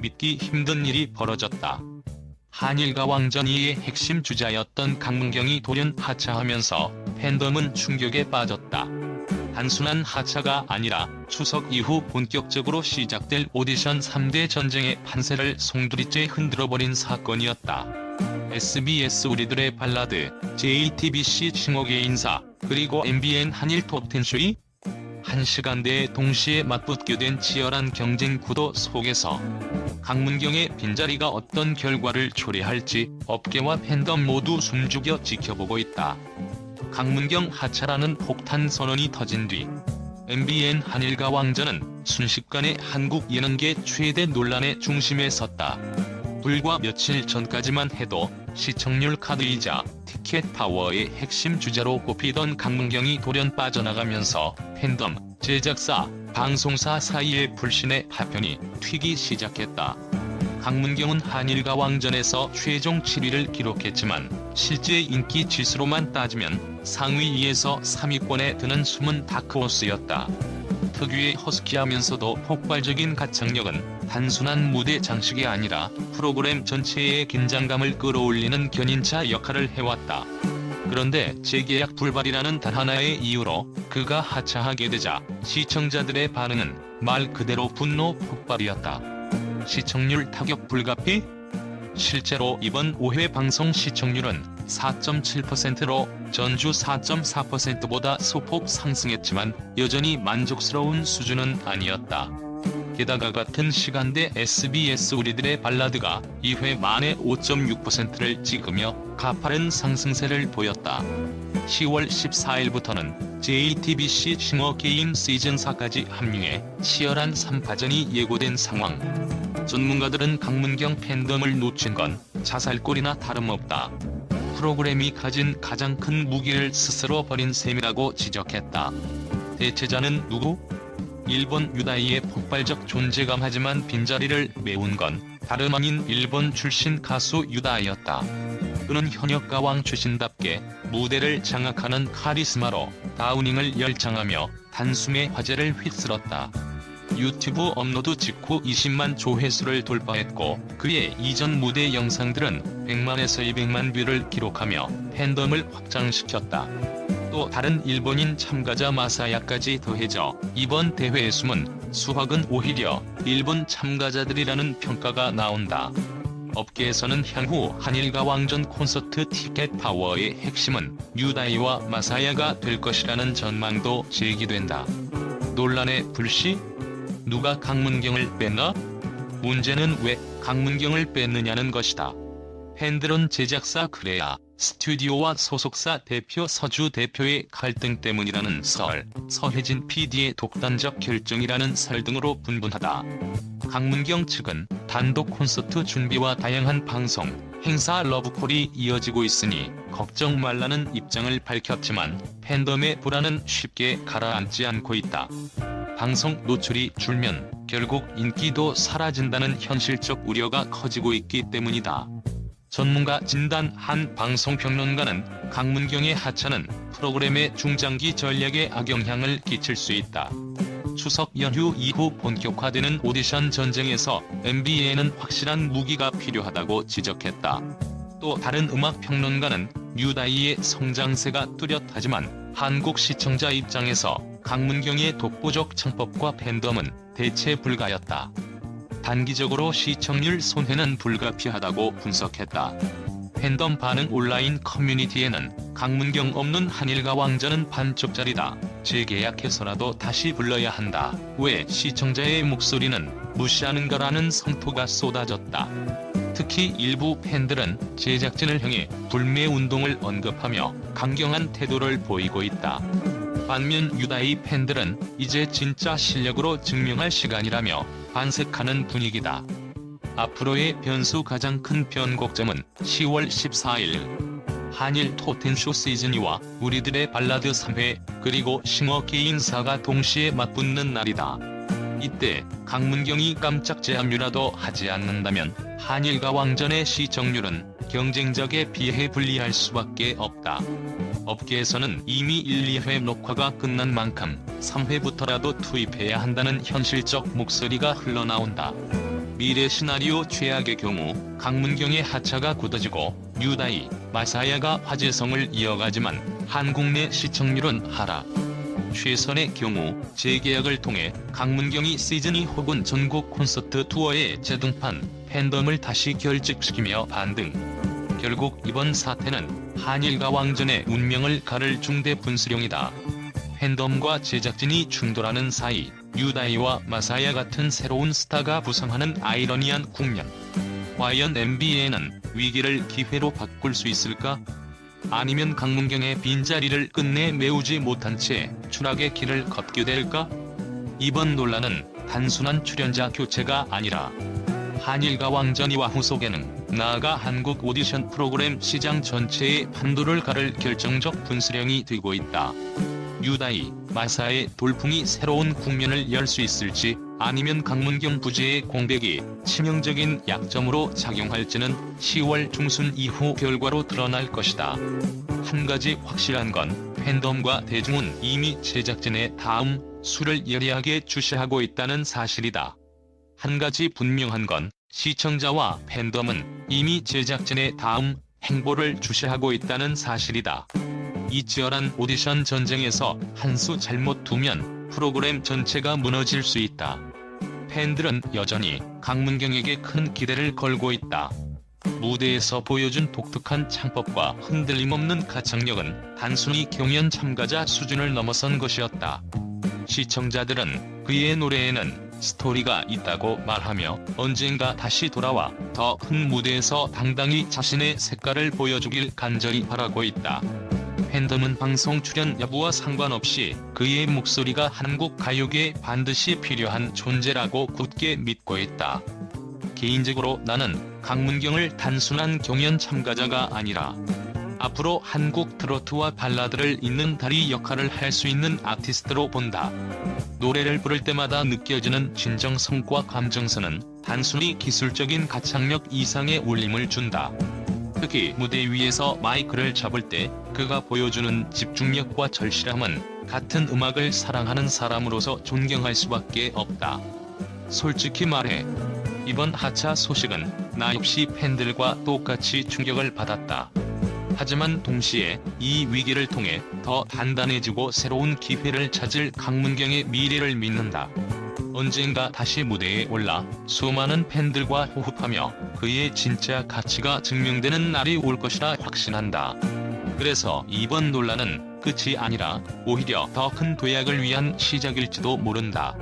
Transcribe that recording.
믿기 힘든 일이 벌어졌다. 한일과 왕전 이의 핵심 주자였던 강문경이 돌연 하차하면서 팬덤은 충격에 빠졌다. 단순한 하차가 아니라 추석 이후 본격적으로 시작될 오디션 3대 전쟁의 판세를 송두리째 흔들어버린 사건이었다. SBS 우리들의 발라드, JTBC 칭호계 인사, 그리고 MBN 한일 톱텐쇼이 한 시간대에 동시에 맞붙게 된 치열한 경쟁 구도 속에서 강문경의 빈자리가 어떤 결과를 초래할지 업계와 팬덤 모두 숨죽여 지켜보고 있다. 강문경 하차라는 폭탄 선언이 터진 뒤 MBN 한일과 왕전은 순식간에 한국 예능계 최대 논란의 중심에 섰다. 불과 며칠 전까지만 해도 시청률 카드이자 티켓 파워의 핵심 주자로 꼽히던 강문경이 돌연 빠져나가면서 팬덤, 제작사, 방송사 사이의 불신의 파편이 튀기 시작했다. 강문경은 한일과 왕전에서 최종 7위를 기록했지만 실제 인기 지수로만 따지면 상위 2에서 3위권에 드는 숨은 다크호스였다. 특유의 허스키하면서도 폭발적인 가창력은 단순한 무대 장식이 아니라 프로그램 전체의 긴장감을 끌어올리는 견인차 역할을 해왔다. 그런데 재계약 불발이라는 단 하나의 이유로 그가 하차하게 되자 시청자들의 반응은 말 그대로 분노 폭발이었다. 시청률 타격 불가피? 실제로 이번 5회 방송 시청률은 4.7%로 전주 4.4%보다 소폭 상승했지만 여전히 만족스러운 수준은 아니었다. 게다가 같은 시간대 SBS 우리들의 발라드가 2회 만에 5.6%를 찍으며 가파른 상승세를 보였다. 10월 14일부터는 JTBC 싱어 게임 시즌4까지 합류해 치열한 3파전이 예고된 상황. 전문가들은 강문경 팬덤을 놓친 건 자살골이나 다름없다. 프로그램이 가진 가장 큰 무기를 스스로 버린 셈이라고 지적했다. 대체자는 누구? 일본 유다이의 폭발적 존재감 하지만 빈자리를 메운 건 다름 아닌 일본 출신 가수 유다이였다. 그는 현역 가왕 출신답게 무대를 장악하는 카리스마로 다우닝을 열창하며 단숨에 화제를 휩쓸었다. 유튜브 업로드 직후 20만 조회수를 돌파했고 그의 이전 무대 영상들은 100만에서 200만 뷰를 기록하며 팬덤을 확장시켰다. 또 다른 일본인 참가자 마사야까지 더해져 이번 대회의 숨은 수확은 오히려 일본 참가자들이라는 평가가 나온다. 업계에서는 향후 한일과 왕전 콘서트 티켓 파워의 핵심은 유다이와 마사야가 될 것이라는 전망도 제기된다. 논란의 불씨? 누가 강문경을 뺐나? 문제는 왜 강문경을 뺐느냐는 것이다. 팬들은 제작사 그래야 스튜디오와 소속사 대표 서주 대표의 갈등 때문이라는 설, 서혜진 PD의 독단적 결정이라는 설 등으로 분분하다. 강문경 측은 단독 콘서트 준비와 다양한 방송, 행사 러브콜이 이어지고 있으니 걱정 말라는 입장을 밝혔지만 팬덤의 불안은 쉽게 가라앉지 않고 있다. 방송 노출이 줄면 결국 인기도 사라진다는 현실적 우려가 커지고 있기 때문이다. 전문가 진단 한 방송평론가는 강문경의 하차는 프로그램의 중장기 전략에 악영향을 끼칠 수 있다. 추석 연휴 이후 본격화되는 오디션 전쟁에서 MBN은 확실한 무기가 필요하다고 지적했다. 또 다른 음악 평론가는 뉴다이의 성장세가 뚜렷하지만 한국 시청자 입장에서 강문경의 독보적 창법과 팬덤은 대체 불가였다. 단기적으로 시청률 손해는 불가피하다고 분석했다. 팬덤 반응 온라인 커뮤니티에는 강문경 없는 한일과 왕전은 반쪽짜리다. 재계약해서라도 다시 불러야 한다. 왜 시청자의 목소리는 무시하는 거라는 성토가 쏟아졌다. 특히 일부 팬들은 제작진을 향해 불매 운동을 언급하며 강경한 태도를 보이고 있다. 반면 유다이 팬들은 이제 진짜 실력으로 증명할 시간이라며 반색하는 분위기다. 앞으로의 변수 가장 큰 변곡점은 10월 14일 한일 토텐쇼 시즌2와 우리들의 발라드 3회 그리고 싱어 개인사가 동시에 맞붙는 날이다. 이때 강문경이 깜짝 제압류라도 하지 않는다면 한일과 왕전의 시청률은 경쟁적에 비해 불리할 수밖에 없다. 업계에서는 이미 1, 2회 녹화가 끝난 만큼 3회부터라도 투입해야 한다는 현실적 목소리가 흘러나온다. 미래 시나리오 최악의 경우 강문경의 하차가 굳어지고 유다이, 마사야가 화제성을 이어가지만 한국 내 시청률은 하락. 최선의 경우 재계약을 통해 강문경이 시즈니 혹은 전국 콘서트 투어에 재등판, 팬덤을 다시 결집시키며 반등. 결국 이번 사태는 한일과 왕전의 운명을 가를 중대 분수령이다. 팬덤과 제작진이 충돌하는 사이 유다이와 마사야 같은 새로운 스타가 부상하는 아이러니한 국면. 과연 NBA는 위기를 기회로 바꿀 수 있을까? 아니면 강문경의 빈자리를 끝내 메우지 못한 채 추락의 길을 걷게 될까? 이번 논란은 단순한 출연자 교체가 아니라 한일과 왕전이와 후속에는 나아가 한국 오디션 프로그램 시장 전체의 판도를 가를 결정적 분수령이 되고 있다. 유다이, 마사의 돌풍이 새로운 국면을 열 수 있을지 아니면 강문경 부재의 공백이 치명적인 약점으로 작용할지는 10월 중순 이후 결과로 드러날 것이다. 한 가지 확실한 건 팬덤과 대중은 이미 제작진의 다음 수를 예리하게 주시하고 있다는 사실이다. 한 가지 분명한 건 시청자와 팬덤은 이미 제작진의 다음 행보를 주시하고 있다는 사실이다. 이 치열한 오디션 전쟁에서 한 수 잘못 두면 프로그램 전체가 무너질 수 있다. 팬들은 여전히 강문경에게 큰 기대를 걸고 있다. 무대에서 보여준 독특한 창법과 흔들림 없는 가창력은 단순히 경연 참가자 수준을 넘어선 것이었다. 시청자들은 그의 노래에는 스토리가 있다고 말하며 언젠가 다시 돌아와 더 큰 무대에서 당당히 자신의 색깔을 보여주길 간절히 바라고 있다. 팬덤은 방송 출연 여부와 상관없이 그의 목소리가 한국 가요계에 반드시 필요한 존재라고 굳게 믿고 있다. 개인적으로 나는 강문경을 단순한 경연 참가자가 아니라 앞으로 한국 트로트와 발라드를 잇는 다리 역할을 할 수 있는 아티스트로 본다. 노래를 부를 때마다 느껴지는 진정성과 감정선은 단순히 기술적인 가창력 이상의 울림을 준다. 특히 무대 위에서 마이크를 잡을 때 그가 보여주는 집중력과 절실함은 같은 음악을 사랑하는 사람으로서 존경할 수밖에 없다. 솔직히 말해 이번 하차 소식은 나 역시 팬들과 똑같이 충격을 받았다. 하지만 동시에 이 위기를 통해 더 단단해지고 새로운 기회를 찾을 강문경의 미래를 믿는다. 언젠가 다시 무대에 올라 수많은 팬들과 호흡하며 그의 진짜 가치가 증명되는 날이 올 것이라 확신한다. 그래서 이번 논란은 끝이 아니라 오히려 더 큰 도약을 위한 시작일지도 모른다.